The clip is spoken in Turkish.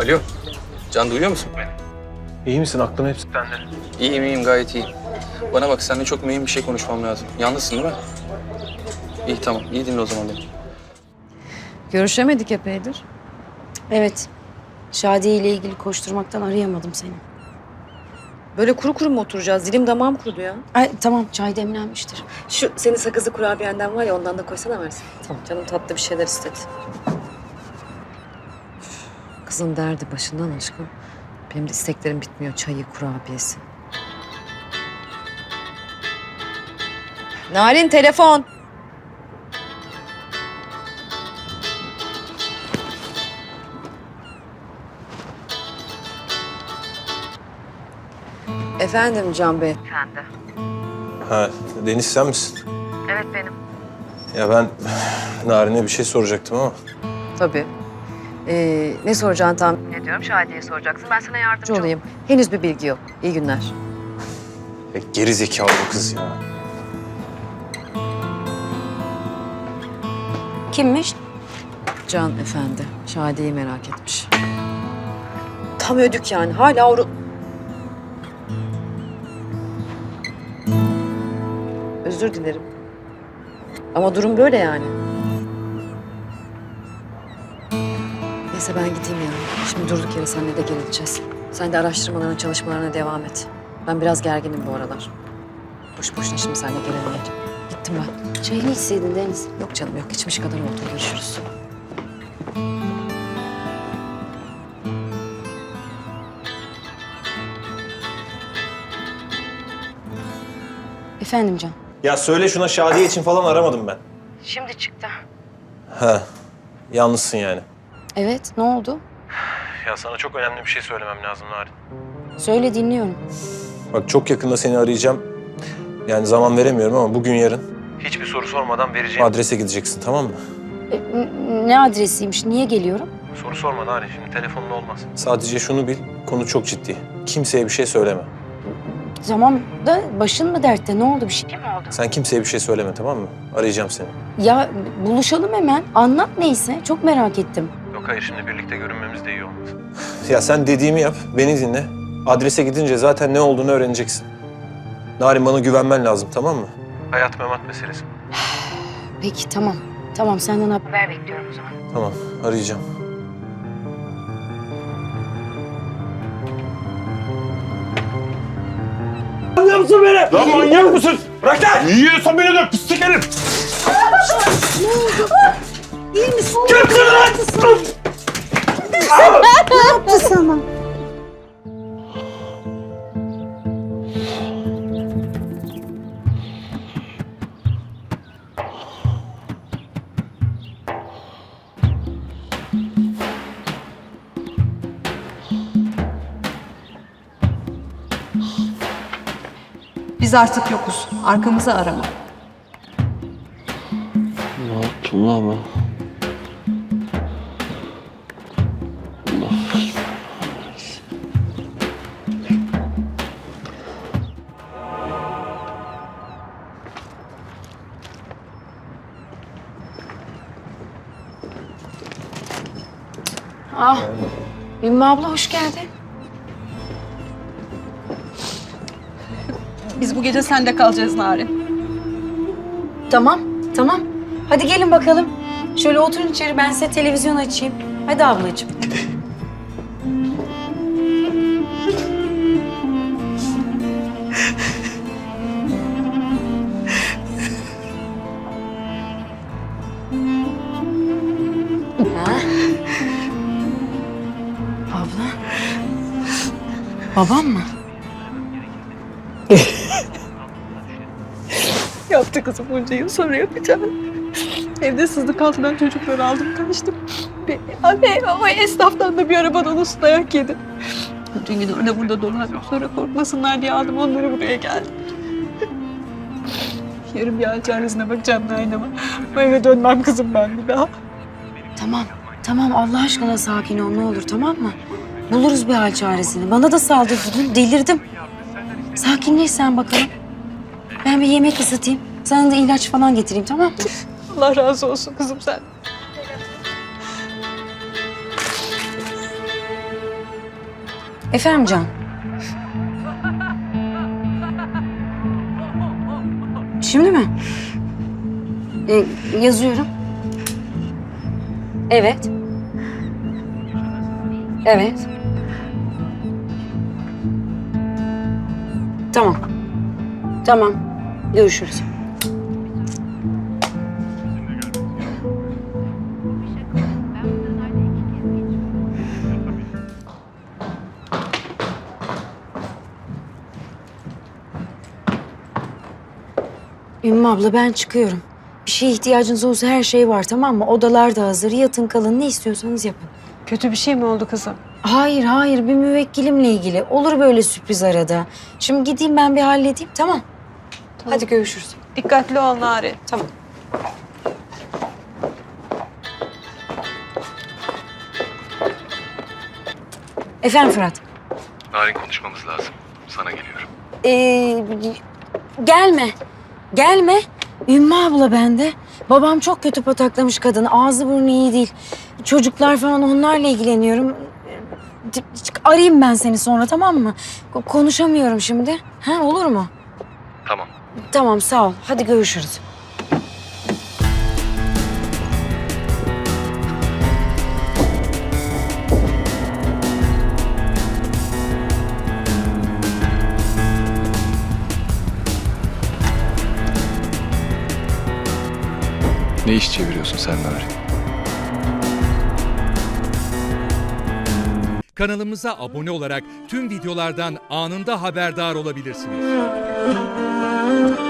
Alo. Can duyuyor musun beni? İyi misin? Aklın hep sende. İyiyim iyiyim gayet iyiyim. Bana bak seninle çok mühim bir şey konuşmam lazım. Yalnızsın değil mi? İyi tamam. İyi dinle o zaman beni. Görüşemedik epeydir. Evet. Şadiye ile ilgili koşturmaktan arayamadım seni. Böyle kuru kuru mu oturacağız? Dilim damağım kurudu ya. Ay tamam çay demlenmiştir. Şu senin sakızlı kurabiyenden var ya ondan da koysana versin. Tamam canım tatlı bir şeyler istedi. Kızın derdi başından aşkım. Benim de isteklerim bitmiyor. Çayı, kurabiyesi. Narin telefon. Efendim Can Bey. Ha, Deniz sen misin? Evet benim. Ya ben Narin'e bir şey soracaktım ama. Tabii. Ee, ne soracağını tahmin ediyorum. Şadiye'ye soracaksın. Ben sana yardımcı olayım. Henüz bir bilgi yok. İyi günler. Ya geri zekalı bu kız ya. Kimmiş? Can Efendi. Şadiye'yi merak etmiş. Tam ödük yani. Hala oru... Özür dilerim. Ama durum böyle yani. Neyse ben gideyim ya. Şimdi durduk yere seninle de gerileceğiz. Sen de araştırmalarına, çalışmalarına devam et. Ben biraz gerginim bu aralar. Boş boşuna şimdi seninle gerilmeyeceğim. Gittim ben. Çayını içseydin Deniz. Yok canım yok. İçmiş kadar oldu. Görüşürüz. Efendim Can. Ya söyle şuna Şadiye için falan aramadım ben. Şimdi çıktı. Ha, yalnızsın yani. Evet ne oldu? Ya sana çok önemli bir şey söylemem lazım Narin. Söyle dinliyorum. Bak çok yakında seni arayacağım. Yani zaman veremiyorum ama bugün yarın. Hiçbir soru sormadan vereceğim. Adrese gideceksin tamam mı? E, ne adresiymiş? Niye geliyorum? Soru sorma Narin şimdi telefonla olmaz. Sadece şunu bil, konu çok ciddi. Kimseye bir şey söyleme. Tamam da başın mı dertte? Ne oldu bir şey mi oldu? Sen kimseye bir şey söyleme tamam mı? Arayacağım seni. Ya buluşalım hemen. Anlat neyse. Çok merak ettim. Yok hayır şimdi birlikte görünmemiz de iyi olmaz. Ya sen dediğimi yap, beni dinle. Adrese gidince zaten ne olduğunu öğreneceksin. Narin bana güvenmen lazım tamam mı? Hayat memat meselesi. Peki tamam. Tamam senden haber bekliyorum o zaman. Tamam arayacağım. Lan manyak mısın? Bırak lan! Yiyorsan beni de pislik herif! İyi misin? Kimsin lan? Ne yaptı sana? Biz artık yokuz. Arkamızı arama. Ne yaptım lan ben? Ah. Ümmü abla hoş geldin. Biz bu gece sende kalacağız Narin. Tamam, tamam. Hadi gelin bakalım. Şöyle oturun içeri ben size televizyon açayım. Hadi ablacığım. Ha? Abla. Babam mı? Yaptı kızım bunca yıl sonra yapacağım. Evde sızlık altından çocukları aldım kaçtım. Bir, anne ama esnaftan da bir araba dolusu dayak yedim. Bütün gün orada burada dolandım. Sonra korkmasınlar diye aldım onları buraya geldim. Yarın bir hal çaresine bakacağım Narin ama bu eve dönmem kızım ben bir daha. Tamam, tamam Allah aşkına sakin ol ne olur tamam mı? Buluruz bir hal çaresini. Bana da saldırdın, delirdim. Sakinleş sen bakalım. Ben bir yemek ısıtayım. Sana da ilaç falan getireyim tamam mı? Allah razı olsun kızım sen. Efendim Can? Şimdi mi? Ee, yazıyorum. Evet. Evet. Tamam. Tamam. Görüşürüz. Ümmü abla ben çıkıyorum. Bir şeye ihtiyacınız olursa her şey var tamam mı? Odalar da hazır. Yatın kalın ne istiyorsanız yapın. Kötü bir şey mi oldu kızım? Hayır hayır bir müvekkilimle ilgili. Olur böyle sürpriz arada. Şimdi gideyim ben bir halledeyim tamam. Hadi görüşürüz. Dikkatli ol Nari. Tamam. Efendim Fırat. Narin konuşmamız lazım. Sana geliyorum. Ee, gelme. Gelme. Ümmü abla bende. Babam çok kötü pataklamış kadın. Ağzı burnu iyi değil. Çocuklar falan onlarla ilgileniyorum. Arayayım ben seni sonra tamam mı? Ko- Konuşamıyorum şimdi. Ha olur mu? Tamam. Tamam sağ ol. Hadi görüşürüz. Ne iş çeviriyorsun sen Narin? Kanalımıza abone olarak tüm videolardan anında haberdar olabilirsiniz. 嗯。